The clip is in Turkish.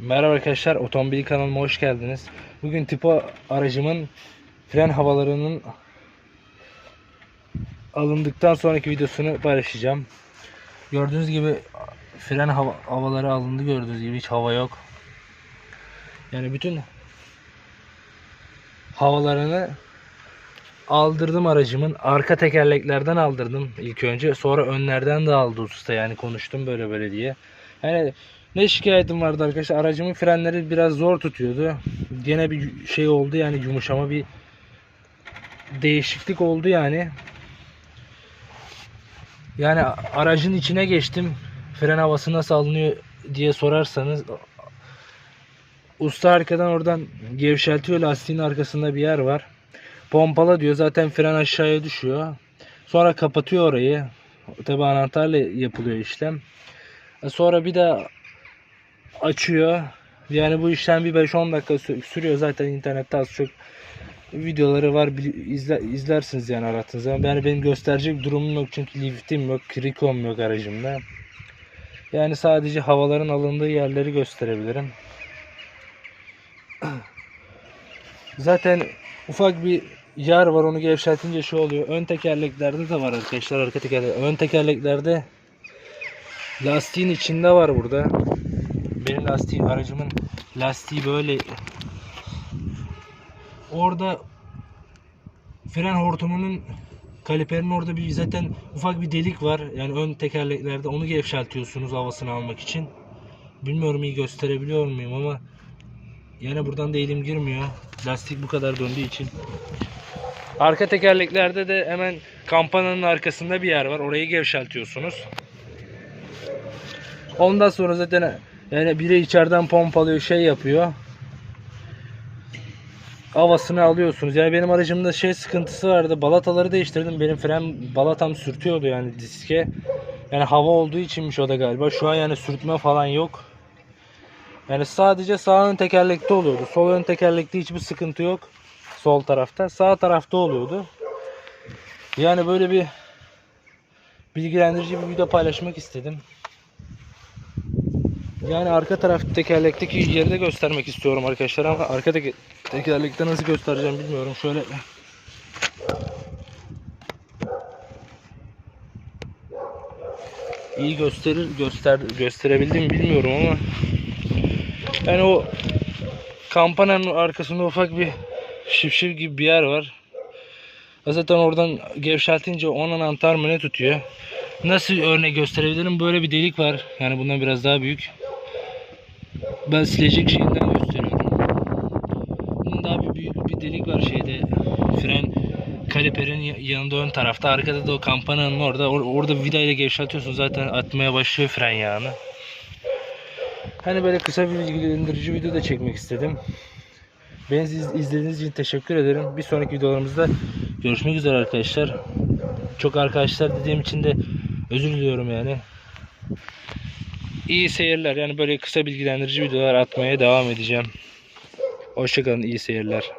Merhaba arkadaşlar, Otomobil kanalıma hoş geldiniz. Bugün Tipo aracımın fren havalarının alındıktan sonraki videosunu paylaşacağım. Gördüğünüz gibi fren hava, havaları alındı gördüğünüz gibi hiç hava yok. Yani bütün havalarını aldırdım aracımın. Arka tekerleklerden aldırdım ilk önce. Sonra önlerden de aldı usta yani konuştum böyle böyle diye. Yani ne şikayetim vardı arkadaşlar? Aracımın frenleri biraz zor tutuyordu. Gene bir şey oldu yani yumuşama bir değişiklik oldu yani. Yani aracın içine geçtim. Fren havası nasıl alınıyor diye sorarsanız usta arkadan oradan gevşeltiyor lastiğin arkasında bir yer var. Pompala diyor zaten fren aşağıya düşüyor. Sonra kapatıyor orayı. Tabi anahtarla yapılıyor işlem. E Sonra bir de açıyor. Yani bu işlem bir 5-10 dakika sü- sürüyor. Zaten internette az çok videoları var. İzle- izlersiniz yani arattığınız zaman. Yani benim gösterecek durumum yok çünkü liftim yok, krikom yok aracımda. Yani sadece havaların alındığı yerleri gösterebilirim. Zaten ufak bir yer var onu gevşetince şu oluyor. Ön tekerleklerde de var arkadaşlar. Arka tekerlek. Ön tekerleklerde lastiğin içinde var burada. Benim lastiğim aracımın lastiği böyle orada fren hortumunun kaliperin orada bir zaten ufak bir delik var. Yani ön tekerleklerde onu gevşeltiyorsunuz havasını almak için. Bilmiyorum iyi gösterebiliyor muyum ama yani buradan da elim girmiyor. Lastik bu kadar döndüğü için. Arka tekerleklerde de hemen kampananın arkasında bir yer var. Orayı gevşeltiyorsunuz. Ondan sonra zaten yani biri içeriden pompalıyor şey yapıyor. Havasını alıyorsunuz. Yani benim aracımda şey sıkıntısı vardı. Balataları değiştirdim. Benim fren balatam sürtüyordu yani diske. Yani hava olduğu içinmiş o da galiba. Şu an yani sürtme falan yok. Yani sadece sağ ön tekerlekte oluyordu. Sol ön tekerlekte hiçbir sıkıntı yok. Sol tarafta. Sağ tarafta oluyordu. Yani böyle bir bilgilendirici bir video paylaşmak istedim. Yani arka taraf tekerlekteki yeri de göstermek istiyorum arkadaşlar ama arka teke- tekerlekte nasıl göstereceğim bilmiyorum. Şöyle iyi gösterir göster gösterebildim mi bilmiyorum ama yani o kampananın arkasında ufak bir şifşir gibi bir yer var. Zaten oradan gevşeltince 10 anahtar mı ne tutuyor? Nasıl örnek gösterebilirim? Böyle bir delik var. Yani bundan biraz daha büyük. Ben silecek şeyinden gösteriyorum. Bunun daha bir büyük bir delik var şeyde. Fren kaliperin ya- yanında ön tarafta. Arkada da o kampananın orada. Or- orada vidayla gevşeltiyorsun. Zaten atmaya başlıyor fren yağını. Hani böyle kısa bir bilgilendirici video da çekmek istedim. Beni iz- izlediğiniz için teşekkür ederim. Bir sonraki videolarımızda görüşmek üzere arkadaşlar. Çok arkadaşlar dediğim için de özür diliyorum yani. İyi seyirler. Yani böyle kısa bilgilendirici videolar atmaya devam edeceğim. Hoşçakalın. iyi seyirler.